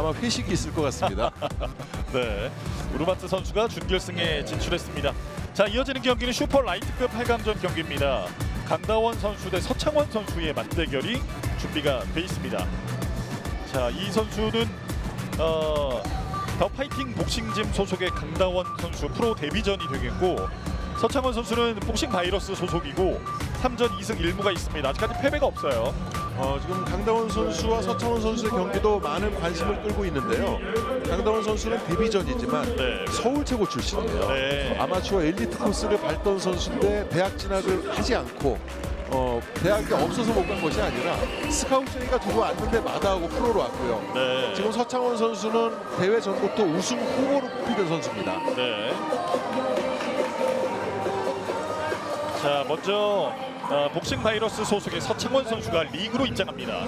아마 회식이 있을 것 같습니다. 네. 우르바트 선수가 준결승에 진출했습니다. 자, 이어지는 경기는 슈퍼 라이트급 8강전 경기입니다. 강다원 선수 대 서창원 선수의 맞대결이 준비가 돼 있습니다. 자, 이 선수는 어, 더 파이팅 복싱짐 소속의 강다원 선수 프로 데뷔전이 되겠고 서창원 선수는 복싱 바이러스 소속이고 3전 2승 1무가 있습니다. 아직까지 패배가 없어요. 어, 지금 강다원 선수와 서창원 선수의 경기도 많은 관심을 끌고 있는데요. 강다원 선수는 데뷔전이지만 네. 서울 최고 출신이에요. 네. 아마추어 엘리트 코스를 밟던 선수인데 대학 진학을 하지 않고 어, 대학이 없어서 못 간 것이 아니라 스카우트 제의가 들어왔는데 마다하고 프로로 왔고요. 네. 지금 서창원 선수는 대회 전부터 우승 후보로 꼽히던 선수입니다. 네. 자 먼저 어, 복싱 바이러스 소속의 서창원 선수가 링으로 입장합니다.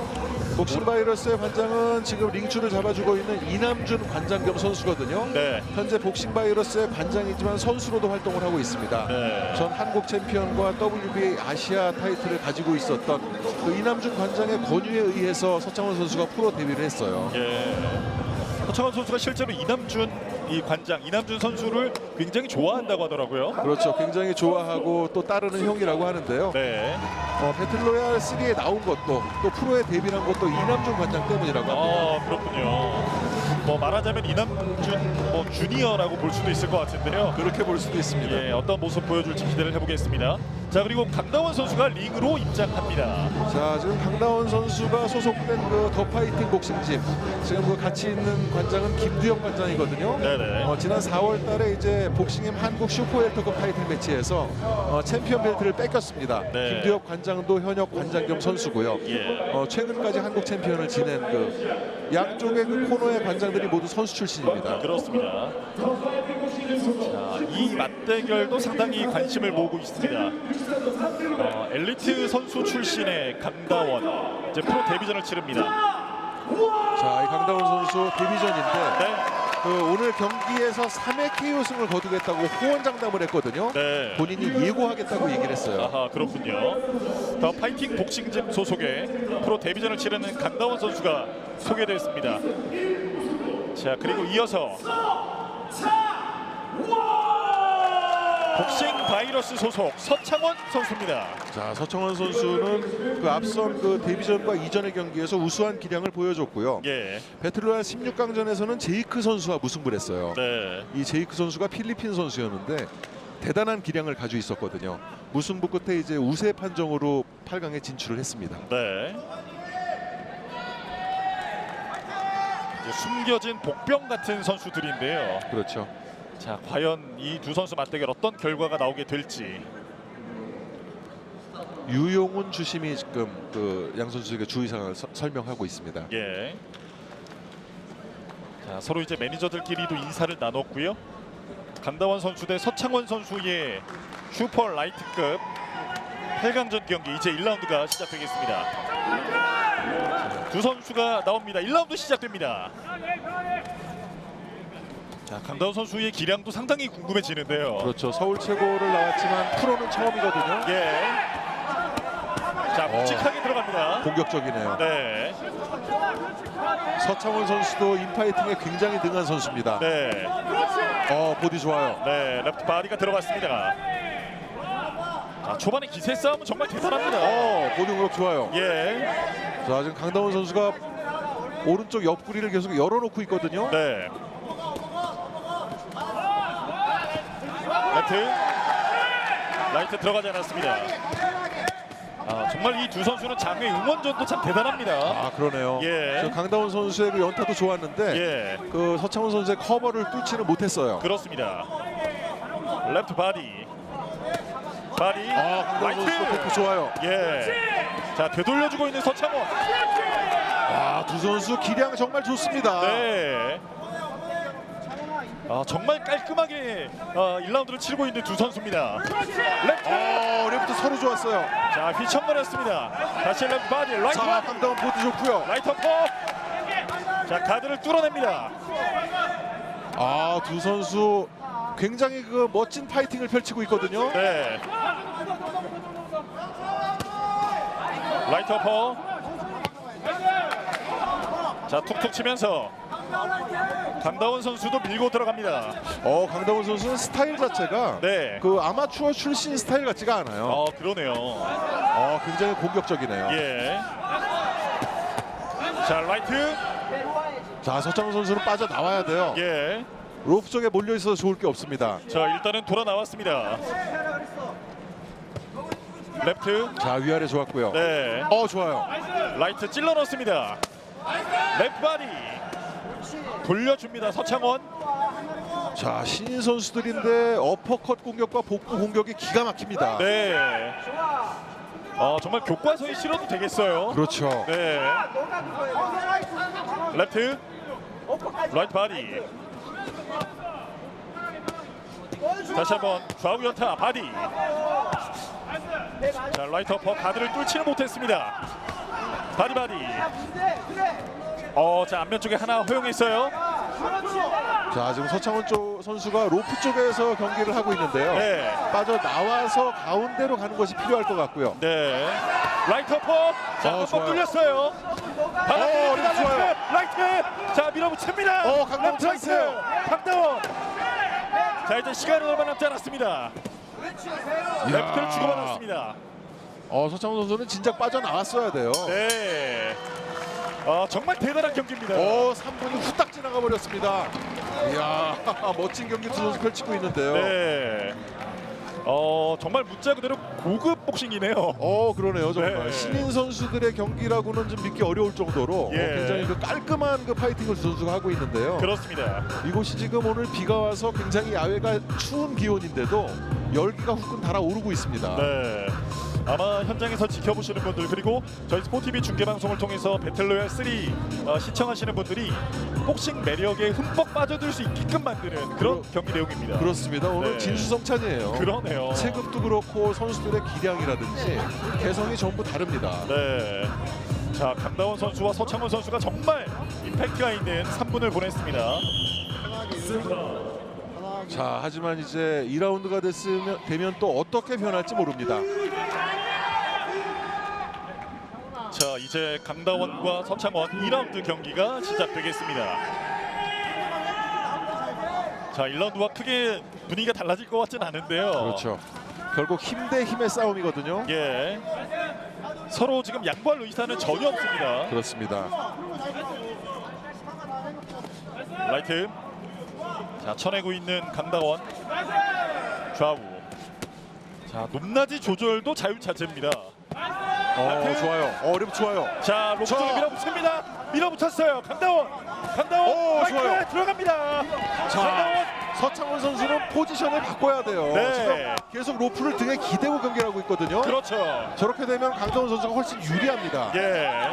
복싱 바이러스의 관장은 지금 링추를 잡아주고 있는 이남준 관장 겸 선수거든요. 네. 현재 복싱 바이러스의 관장이지만 선수로도 활동을 하고 있습니다. 네. 전 한국 챔피언과 WBA 아시아 타이틀을 가지고 있었던 그 이남준 관장의 권유에 의해서 서창원 선수가 프로 데뷔를 했어요. 예. 서창원 선수가 실제로 이남준 이 관장 이남준 선수를 굉장히 좋아한다고 하더라고요. 그렇죠. 굉장히 좋아하고 또 따르는 형이라고 하는데요. 네. 어, 배틀로얄 3에 나온 것도 또 프로에 데뷔한 것도 이남준 관장 때문이라고 합니다. 아 그렇군요. 뭐 말하자면 이남준 뭐 주니어라고 볼 수도 있을 것 같은데요. 그렇게 볼 수도 있습니다. 예, 어떤 모습 보여줄지 기대를 해보겠습니다. 자 그리고 강다원 선수가 링으로 입장합니다. 자 지금 강다원 선수가 소속된 그 더 파이팅 복싱짐 지금 그 같이 있는 관장은 김두영 관장이거든요. 네네. 어, 지난 4월달에 이제 복싱임 한국 슈퍼웰터급 타이틀 매치에서 어, 챔피언 벨트를 뺏겼습니다. 네. 김두혁 관장도 현역 관장 겸 선수고요. 예. 어, 최근까지 한국 챔피언을 지낸 그 양쪽의 그 코너의 관장 들이 모두 선수 출신입니다. 그렇습니다. 자, 이 맞대결도 상당히 관심을 모으고 있습니다. 어, 엘리트 선수 출신의 강다원 이제 프로 데뷔전을 치릅니다. 자, 이 강다원 선수 데뷔전인데 네, 그 오늘 경기에서 3회 KO승을 거두겠다고 호언장담을 했거든요. 네. 본인이 예고하겠다고 얘기를 했어요. 아하 그렇군요. 더 파이팅 복싱짐 소속의 프로 데뷔전을 치르는 강다원 선수가 소개됐습니다. 자 그리고 이어서 복싱 바이러스 소속 서창원 선수입니다. 자, 서청원 선수는 그 앞선 그 데뷔전과 이전의 경기에서 우수한 기량을 보여줬고요. 예, 배틀로얄 16강전에서는 제이크 선수와 무승부를 했어요. 네. 이 제이크 선수가 필리핀 선수였는데 대단한 기량을 가지고 있었거든요. 무승부 끝에 이제 우세 판정으로 8강에 진출을 했습니다. 네. 이제 숨겨진 복병 같은 선수들인데요. 그렇죠. 자, 과연 이 두 선수 맞대결 어떤 결과가 나오게 될지. 유용훈 주심이 지금 그 양 선수에게 주의 사항을 서- 설명하고 있습니다. 예. 자, 서로 이제 매니저들끼리도 인사를 나눴고요. 강다원 선수 대 서창원 선수의 슈퍼 라이트급 8강전 경기 이제 1라운드가 시작되겠습니다. 자, 두 선수가 나옵니다. 1라운드 시작됩니다. 자, 강다원 선수의 기량도 상당히 궁금해지는데요. 그렇죠. 서울 최고를 나왔지만 프로는 처음이거든요. 예. 자, 묵직하게 들어갑니다. 공격적이네요. 네. 서창원 선수도 인파이팅에 굉장히 능한 선수입니다. 네. 어, 보디 좋아요. 네, 레프트 바디가 들어갔습니다. 자, 초반에 기세 싸움은 정말 대단합니다. 어, 보디 공격 좋아요. 예, 자, 지금 강다원 선수가 오른쪽 옆구리를 계속 열어놓고 있거든요. 네. 레프트, 라이트 들어가지 않았습니다. 아, 정말 이 두 선수는 장외 응원전도 참 대단합니다. 아, 그러네요. 예. 저 강다원 선수의 그 연타도 좋았는데 예, 그 서창원 선수의 커버를 뚫지는 못했어요. 그렇습니다. 레프트 바디, 바디, 아, 라이트. 테크 좋아요. 예. 자, 되돌려주고 있는 서창원. 아, 두 선수 기량 정말 좋습니다. 네. 아, 정말 깔끔하게 어, 1라운드를 치르고 있는 두 선수입니다. 레프트. 어, 레프트 서로 좋았어요. 자, 휘청거렸습니다. 다시 레프트 바디, 라이트 자, 바디, 강다원 보디 좋고요. 라이트 업. 자, 가드를 뚫어냅니다. 아, 두 선수 굉장히 그 멋진 파이팅을 펼치고 있거든요. 네. 라이트 어퍼. 자 툭툭 치면서 강다원 선수도 밀고 들어갑니다. 어 강다운 선수는 스타일 자체가 네. 그 아마추어 출신 스타일 같지가 않아요. 어 그러네요. 어, 굉장히 공격적이네요. 예. 자 라이트. 자 서창훈 선수는 빠져 나와야 돼요. 예. 로프 쪽에 몰려 있어서 좋을 게 없습니다. 자 일단은 돌아 나왔습니다. 레프트. 자 위아래 좋았고요. 네. 어 좋아요. 라이트 찔러 넣습니다. 레프트 바디. 돌려줍니다 서창원. 자 신인 선수들인데 어퍼컷 공격과 복부 공격이 기가 막힙니다. 네. 어 정말 교과서에 실어도 되겠어요. 그렇죠. 네. 레프트. 라이트 바디. 다시 한번 좌우 연타 바디. 자 라이트 어퍼 가드를 뚫지는 못했습니다. 바디 바디. 어 자 앞면 쪽에 하나 허용했어요. 자 지금 서창훈 쪽 선수가 로프 쪽에서 경기를 하고 있는데요. 네. 빠져 나와서 가운데로 가는 것이 필요할 것 같고요. 네. 라이트 어퍼. 자 어, 한번 좋아요. 뚫렸어요. 어, 바닥에 좋아요. 라이트. 자 밀어붙입니다. 어, 강다원 라이트. 찬스. 강다원. 자 이제 시간은 얼마 남지 않았습니다. 레프트를 주고받았습니다. 어 서창훈 선수는 진작 빠져 나왔어야 돼요. 네. 어, 정말 대단한 경기입니다. 어 3분이 후딱 지나가 버렸습니다. 이야 멋진 경기 두 선수 펼치고 있는데요. 네. 어 정말 문자 그대로 고급 복싱이네요. 어 그러네요 정말 네. 신인 선수들의 경기라고는 좀 믿기 어려울 정도로 예. 어, 굉장히 그 깔끔한 그 파이팅을 두 선수가 하고 있는데요. 그렇습니다. 이곳이 지금 오늘 비가 와서 굉장히 야외가 추운 기온인데도 열기가 후끈 달아오르고 있습니다. 네. 아마 현장에서 지켜보시는 분들 그리고 저희 스포티비 중계 방송을 통해서 배틀로얄 3 어, 시청하시는 분들이 복싱 매력에 흠뻑 빠져들 수 있게끔 만드는 그런 그러- 경기 내용입니다. 그렇습니다. 오늘 네. 진수성찬이에요. 그러네요. 체급도 그렇고 선수들의 기량이라든지 개성이 전부 다릅니다. 네. 자 강다원 선수와 서창원 선수가 정말 임팩트가 있는 3분을 보냈습니다. 자 하지만 이제 2라운드가 됐으면 되면 또 어떻게 변할지 모릅니다. 자 이제 강다원과 서창원 2라운드 경기가 시작되겠습니다. 자 1라운드와 크게 분위기가 달라질 것 같진 않은데요. 그렇죠. 결국 힘 대 힘의 싸움이거든요. 예. 서로 지금 양보할 의사는 전혀 없습니다. 그렇습니다. 라이트. 자 쳐내고 있는 강다원. 좌우. 자 높낮이 조절도 자유자재입니다. 어. 좋아요. 어 리브 좋아요. 자 로프 저- 쪽에 밀어붙입니다. 밀어붙였어요. 강다원. 강다원. 좋아요. 들어갑니다. 자 강다원. 서창원 선수는 포지션을 바꿔야 돼요. 네. 지금 계속 로프를 등에 기대고 경기를 하고 있거든요. 그렇죠. 저렇게 되면 강정훈 선수가 훨씬 유리합니다. 예.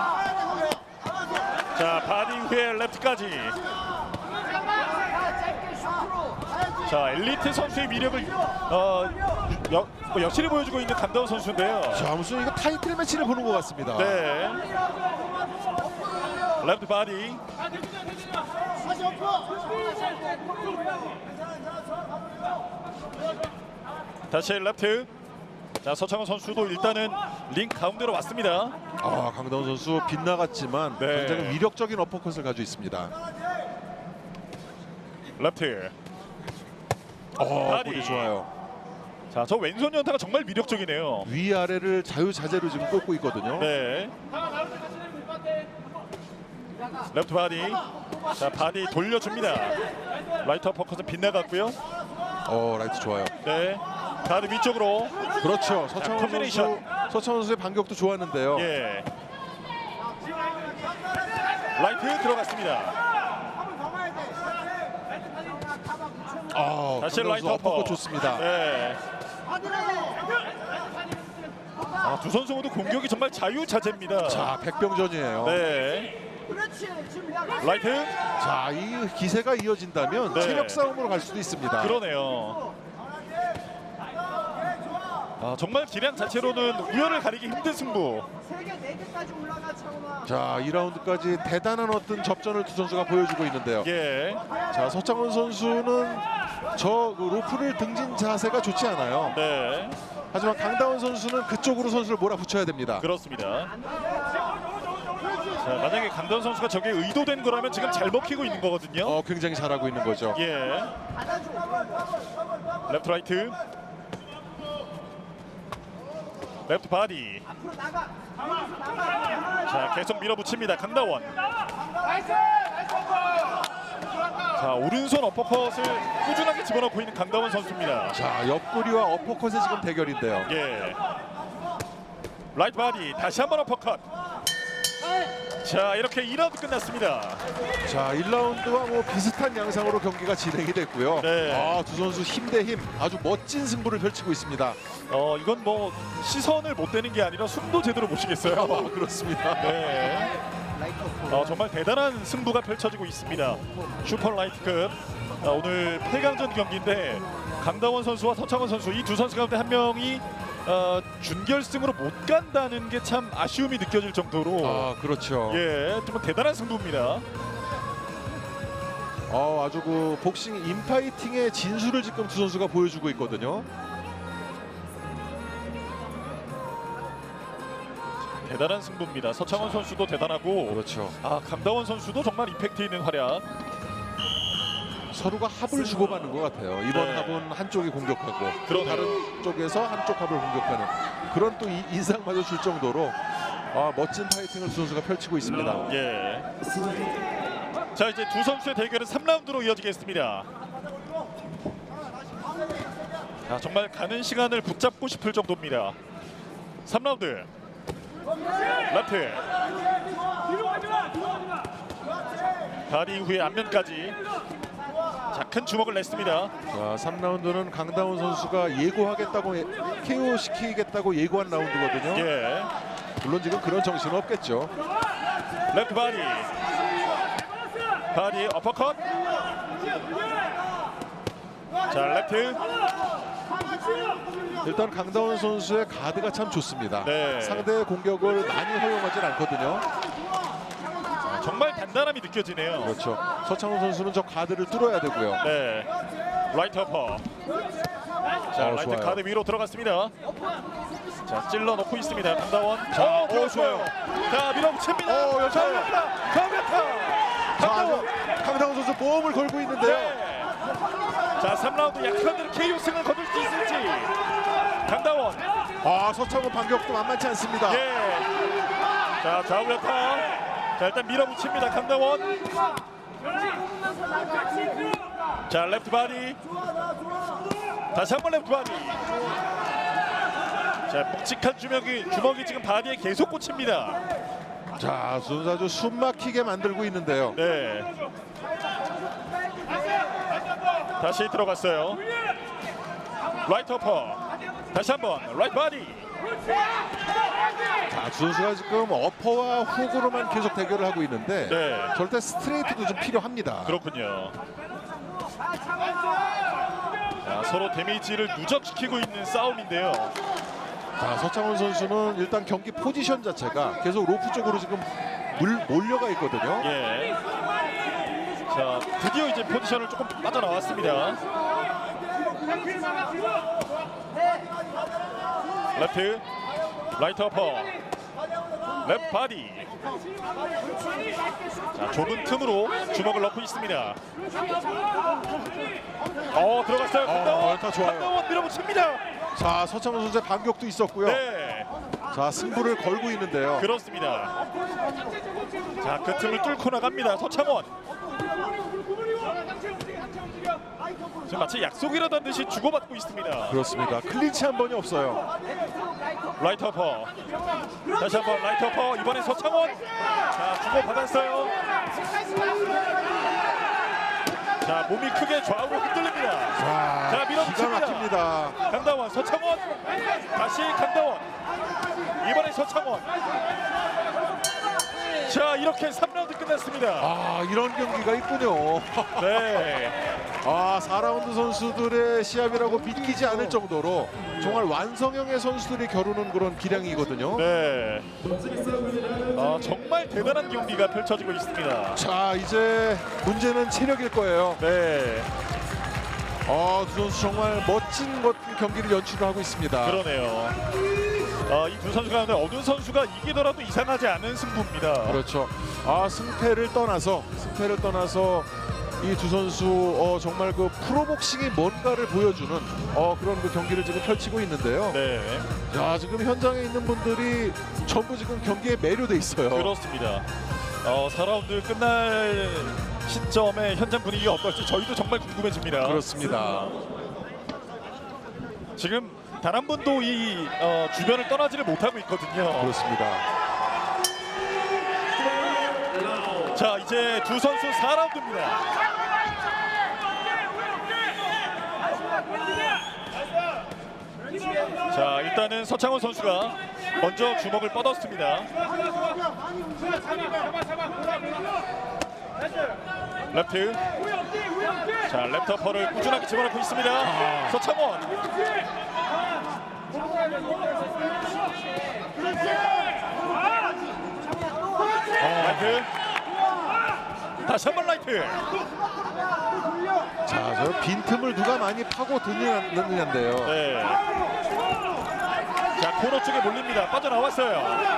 자 바디 후에 랩트까지. 자 엘리트 선수의 위력을 어, 여, 뭐 여실히 보여주고 있는 강다운 선수인데요. 자 무슨 이거 타이틀 매치를 보는 것 같습니다. 네. 랩트 바디. 다시 랩트. 자 서창원 선수도 일단은 링 가운데로 왔습니다. 아 강다운 선수 빗나갔지만 네. 굉장히 위력적인 어퍼컷을 가지고 있습니다. 랩트. 어 바디. 볼이 좋아요. 자 저 왼손 연타가 정말 위력적이네요. 위 아래를 자유자재로 지금 꽂고 있거든요. 네. 레프트 바디. 자 바디 돌려줍니다. 라이트 어퍼컷은 빗나갔고요. 어 라이트 좋아요. 네. 바디 위쪽으로. 그렇죠. 서창원 선수 콤비네이션. 서창원 선수의 반격도 좋았는데요. 예. 라이트 들어갔습니다. 아 다시 라이트. 어퍼컷 좋습니다. 네. 아, 두 선수 모두 공격이 정말 자유자재입니다. 자 백병전이에요. 네. 라이트. 자, 이 기세가 이어진다면 네. 체력 싸움으로 갈 수도 있습니다. 그러네요. 아, 정말 기량 자체로는 우열을 가리기 힘든 승부. 네. 자, 2라운드까지 대단한 어떤 접전을 두 선수가 보여주고 있는데요. 예. 자, 서창원 선수는 저 그 로프를 등진 자세가 좋지 않아요. 네. 하지만 강다원 선수는 그쪽으로 선수를 몰아붙여야 됩니다. 그렇습니다. 자, 만약에 강다원 선수가 저게 의도된 거라면 지금 잘 먹히고 있는 거거든요. 어, 굉장히 잘하고 있는 거죠. 예. 레프트 라이트. 레프트 바디. 자, 계속 밀어붙입니다. 강다원. 자, 오른손 어퍼컷을 꾸준하게 집어넣고 있는 강다원 선수입니다. 자, 옆구리와 어퍼컷의 지금 대결인데요. 예. 라이트 바디 다시 한번 어퍼컷. 자, 이렇게 2라운드 끝났습니다. 자, 1라운드와 뭐 비슷한 양상으로 경기가 진행이 됐고요. 네. 아, 두 선수 힘 대 힘 아주 멋진 승부를 펼치고 있습니다. 어, 이건 뭐 시선을 못 대는 게 아니라 숨도 제대로 못 쉬겠어요. 아, 그렇습니다. 네. 어, 정말 대단한 승부가 펼쳐지고 있습니다. 슈퍼 라이트급 어, 오늘 8강전 경기인데 강다원 선수와 서창원 선수 이 두 선수 가운데 한 명이 어, 준결승으로 못 간다는 게 참 아쉬움이 느껴질 정도로 아, 그렇죠. 예, 정말 대단한 승부입니다. 어, 아주 그 복싱 인파이팅의 진수를 지금 두 선수가 보여주고 있거든요. 대단한 승부입니다. 서창원 선수도 대단하고 그렇죠. 아 강다원 선수도 정말 임팩트 있는 활약. 서로가 합을 주고받는 것 같아요. 이번 네. 합은 한쪽이 공격하고 또 그러네요. 다른 쪽에서 한쪽 합을 공격하는 그런 또 이- 인상마저 줄 정도로 아, 멋진 파이팅을 두 선수가 펼치고 있습니다. 예. 자 이제 두 선수의 대결은 3라운드로 이어지겠습니다. 자 정말 가는 시간을 붙잡고 싶을 정도입니다. 3라운드. 라트. 다리 이후에 앞면까지. 자 큰 주먹을 냈습니다. 자, 3라운드는 강다운 선수가 예고하겠다고 KO 시키겠다고 예고한 라운드거든요. 예. 물론 지금 그런 정신은 없겠죠. 레프트 바디. 바디 어퍼컷. 자 레프트. 일단 강다운 선수의 가드가 참 좋습니다. 네. 상대의 공격을 많이 허용하진 않거든요. 정말 단단함이 느껴지네요. 그렇죠. 서창훈 선수는 저 가드를 뚫어야 되고요. 네. 라이트 어퍼. 자, 어, 라이트 좋아요. 가드 위로 들어갔습니다. 자, 찔러 넣고 있습니다. 강다원. 자, 오, 어, 들어갔어요. 자, 밀어붙입니다. 어, 여기서. 강력타. 강력타. 자, 강다원. 강다운 선수 모험을 걸고 있는데요. 네. 자, 3라운드 약한 대로 KO 승을 거둘 수 있을지. 강다원. 아, 서창훈 반격도 만만치 않습니다. 예. 자, 좌우 연타. 자, 일단 밀어붙입니다. 강다원. 자, 레프트 바디. 다시 한번 레프트 바디. 자, 묵직한 주먹이 주먹이 지금 바디에 계속 꽂힙니다. 자, 순수 아주 숨 막히게 만들고 있는데요. 네. 다시 들어갔어요. 라이트 어퍼. 다시 한번 라이트 바디. 자, 주 선수가 지금 어퍼와 훅으로만 계속 대결을 하고 있는데 네. 절대 스트레이트도 좀 필요합니다. 그렇군요. 자, 서로 데미지를 누적시키고 있는 싸움인데요. 자, 서창훈 선수는 일단 경기 포지션 자체가 계속 로프 쪽으로 지금 물, 몰려가 있거든요. 예. 자, 드디어 이제 포지션을 조금 빠져나왔습니다. 레프트, 라이트 어퍼, 레프트 바디. 자, 좁은 틈으로 주먹을 넣고 있습니다. 어, 들어갔어요. 어, 강다원, 일단 좋아요. 강다원 밀어붙입니다. 자, 서창훈 선수의 반격도 있었고요. 네. 자, 승부를 걸고 있는데요. 그렇습니다. 자, 그 틈을 뚫고 나갑니다. 서창원. 지금 마치 약속이라도 한 듯이 주고받고 있습니다. 그렇습니다. 클린치 한 번이 없어요. 라이트 어퍼. 다시 한번 라이트 어퍼. 이번엔 서창원. 자, 주고받았어요. 자, 몸이 크게 좌우로 흔들립니다. 자, 자, 기가 밀어붙입니다. 막힙니다. 강다원, 서창원. 다시 강다원. 이번엔 서창원. 자, 이렇게 3라운드 끝났습니다. 아, 이런 경기가 있군요. 네. 아, 4라운드 선수들의 시합이라고 믿기지 않을 정도로 정말 완성형의 선수들이 겨루는 그런 기량이거든요. 네. 아, 정말 대단한 경기가 펼쳐지고 있습니다. 자, 이제 문제는 체력일 거예요. 네. 아, 두 선수 정말 멋진 것 경기를 연출을 하고 있습니다. 그러네요. 어, 이두 선수 가운데 어느 선수가 이기더라도 이상하지 않은 승부입니다. 그렇죠. 아 승패를 떠나서 승패를 떠나서 이 두 선수 어, 정말 그 프로복싱이 뭔가를 보여주는 어, 그런 그 경기를 지금 펼치고 있는데요. 네, 자 지금 현장에 있는 분들이 전부 지금 경기에 매료돼 있어요. 그렇습니다. 어, 4라운드 끝날 시점에 현장 분위기가 어떨지 저희도 정말 궁금해집니다. 그렇습니다. 지금 단 한 분도 이 어, 주변을 떠나지를 못하고 있거든요. 그렇습니다. 자, 이제 두 선수 4라운드입니다. 자, 일단은 서창원 선수가 먼저 주먹을 뻗었습니다. 레프트. 자, 랩터 퍼를 꾸준하게 집어넣고 있습니다. 서창원. 라이트. 다시 한 번 라이트. 자, 저 빈틈을 누가 많이 파고 드느냐인데요. 네. 자 코너 쪽에 몰립니다. 빠져나왔어요.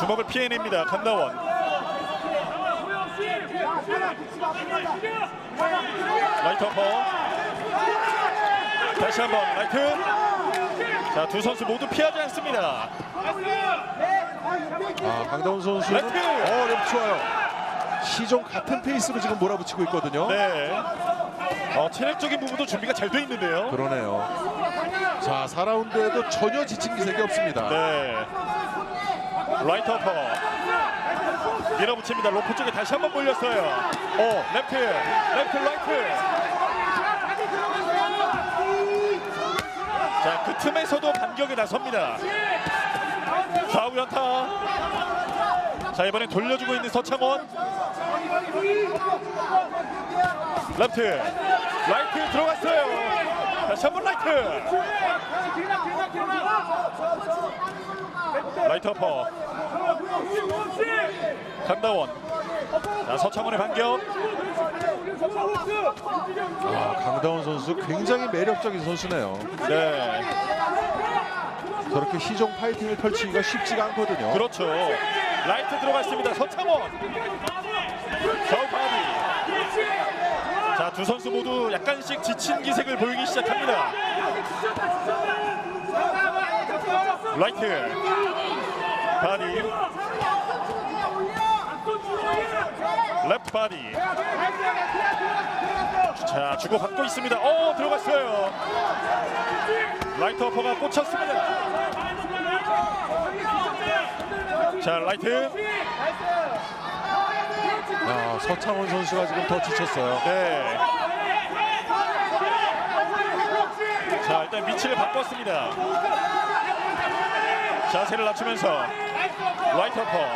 주먹을 피해냅니다. 강다원. 라이트 어퍼. 다시 한번 라이트. 자 두 선수 모두 피하지 않습니다. 아, 강다운 선수는 레프트! 어, 랩 좋아요. 시종 같은 페이스로 지금 몰아붙이고 있거든요. 네. 어, 체력적인 부분도 준비가 잘 돼 있는데요. 그러네요. 자, 4라운드에도 전혀 지친 기색이 없습니다. 네. 라이트 어퍼. 밀어붙입니다. 로프 쪽에 다시 한번 몰렸어요. 어, 레프트, 레프트, 라이트. 그 틈에서도 반격에 나섭니다. 좌우 연타. 자, 이번엔 돌려주고 있는 서창원. 레프트, 라이트 들어갔어요. 다시 한번 라이트. 라이트 어퍼. 강다원. 자, 서창원의 반격. 아, 강다운 선수 굉장히 매력적인 선수네요. 네. 저렇게 시종 파이팅을 펼치기가 쉽지가 않거든요. 그렇죠. 라이트 들어갔습니다. 서창원. 좌우 바디. 자, 두 선수 모두 약간씩 지친 기색을 보이기 시작합니다. 라이트. 바디. 레프트 바디. 자, 주고 받고 있습니다. 오, 들어갔어요. 라이트 어퍼가 꽂혔습니다. 자, 라이트. 아, 서창원 선수가 지금 더 지쳤어요. 네. 자, 일단 위치를 바꿨습니다. 자세를 낮추면서 라이트 어퍼.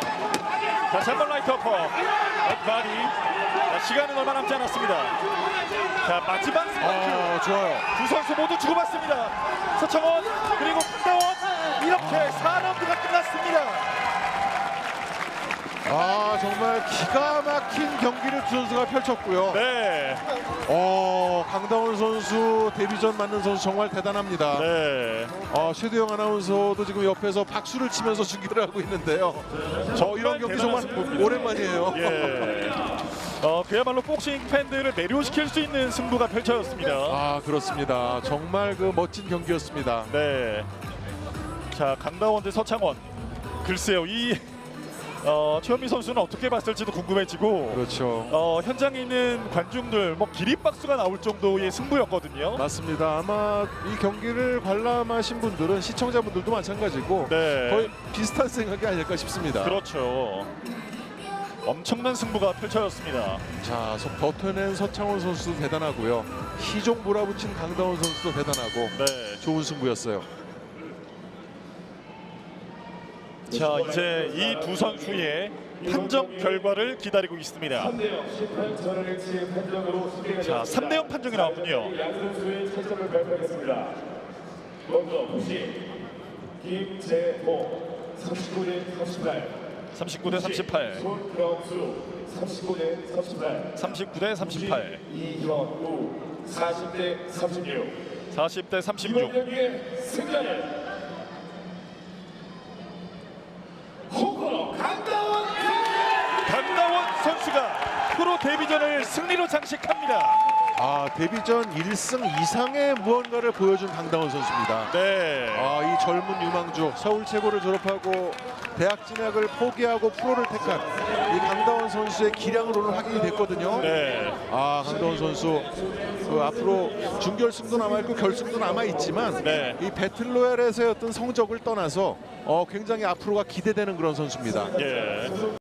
다시 한번 라이트 어퍼. 라이트 바디. 자, 시간은 얼마 남지 않았습니다. 자, 마지막 스파크. 아, 좋아요. 두 선수 모두 주고받습니다. 서창원 그리고 강다원 이렇게 4라운드가 끝났습니다. 아, 정말 기가 막힌 경기를 두 선수가 펼쳤고요. 네, 어, 강다운 선수 데뷔전 맞는 선수 정말 대단합니다. 네. 어, 최두영 아나운서도 지금 옆에서 박수를 치면서 중계를 하고 있는데요. 저 이런 경기 정말. 오랜만이에요. 예. 어 그야말로 복싱 팬들을 매료시킬 수 있는 승부가 펼쳐졌습니다. 아, 그렇습니다. 정말 그 멋진 경기였습니다. 네. 자 강다원 대 서창원. 글쎄요 이 어, 최현미 선수는 어떻게 봤을지도 궁금해지고 그렇죠. 어, 현장에 있는 관중들 뭐 기립박수가 나올 정도의 승부였거든요. 맞습니다. 아마 이 경기를 관람하신 분들은 시청자분들도 마찬가지고 네. 거의 비슷한 생각이 아닐까 싶습니다. 그렇죠. 엄청난 승부가 펼쳐졌습니다. 자, 서- 버텨낸 서창원 선수도 대단하고요. 시종 몰아붙인 강다운 선수도 대단하고 네. 좋은 승부였어요. 자 이제 이 두 선수의 판정 결과를 기다리고 있습니다. 자 3대0 판정이 나왔군요. 먼저 부시 김재호 39대 38 39대 38, 손병수 39대 38 39대 38. 이현우 40대 36. 40대 36. 이번 경기의 승자는 홍코너 강다원 강다원 선수가 프로 데뷔전을 승리로 장식합니다. 아 데뷔전 1승 이상의 무언가를 보여준 강다원 선수입니다. 네. 아, 이 젊은 유망주 서울 최고를 졸업하고 대학 진학을 포기하고 프로를 택한 이 강다원 선수의 기량으로는 확인이 됐거든요. 네. 아 강다원 선수 그 앞으로 준결승도 남아 있고 결승도 남아 있지만 네. 이 배틀로얄에서의 어떤 성적을 떠나서 어, 굉장히 앞으로가 기대되는 그런 선수입니다. 예.